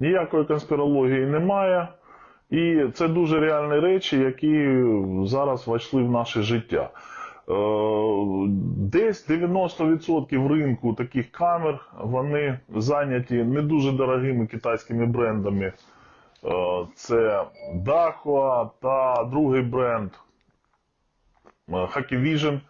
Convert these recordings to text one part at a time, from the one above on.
ніякої конспірології немає. І це дуже реальні речі, які зараз війшли в наше життя. Е, Десь 90% ринку таких камер вони зайняті не дуже дорогими китайськими брендами. Е, Це Dahua та другий бренд е, Hakivision.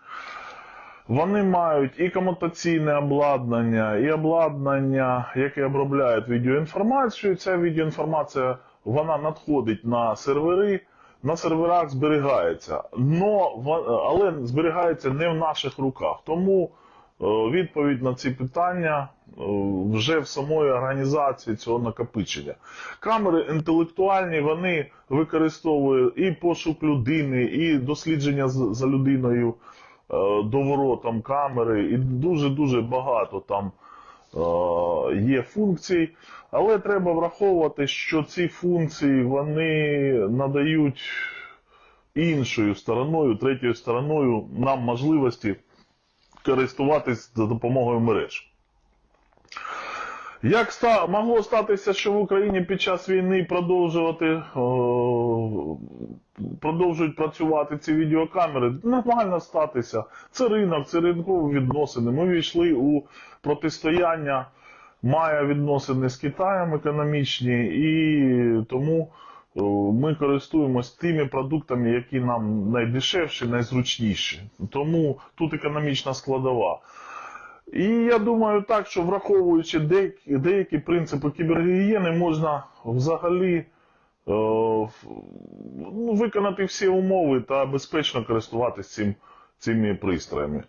Вони мають і комутаційне обладнання, і обладнання, яке обробляє відеоінформацію. Ця відеоінформація вона надходить на сервери, на серверах зберігається, но, але зберігається не в наших руках. Тому е, відповідь на ці питання е, вже в самої організації цього накопичення. Камери інтелектуальні, вони використовують і пошук людини, і дослідження за людиною доворотом камери, і дуже-дуже багато там е, є функцій. Але треба враховувати, що ці функції вони надають іншою стороною, третьою стороною нам можливості користуватись за допомогою мереж. Як ста, могло статися, що в Україні під час війни продовжувати о, продовжують працювати ці відеокамери? Нормально статися. Це ринок, це ринкові відносини. Ми війшли у протистояння, має відносини з Китаєм економічні, і тому ми користуємось тими продуктами, які нам найдешевші, найзручніші. Тому тут економічна складова. І я думаю так, що враховуючи деякі, деякі принципи кібергігієни, можна взагалі е, виконати всі умови та безпечно користуватися цим, цими пристроями.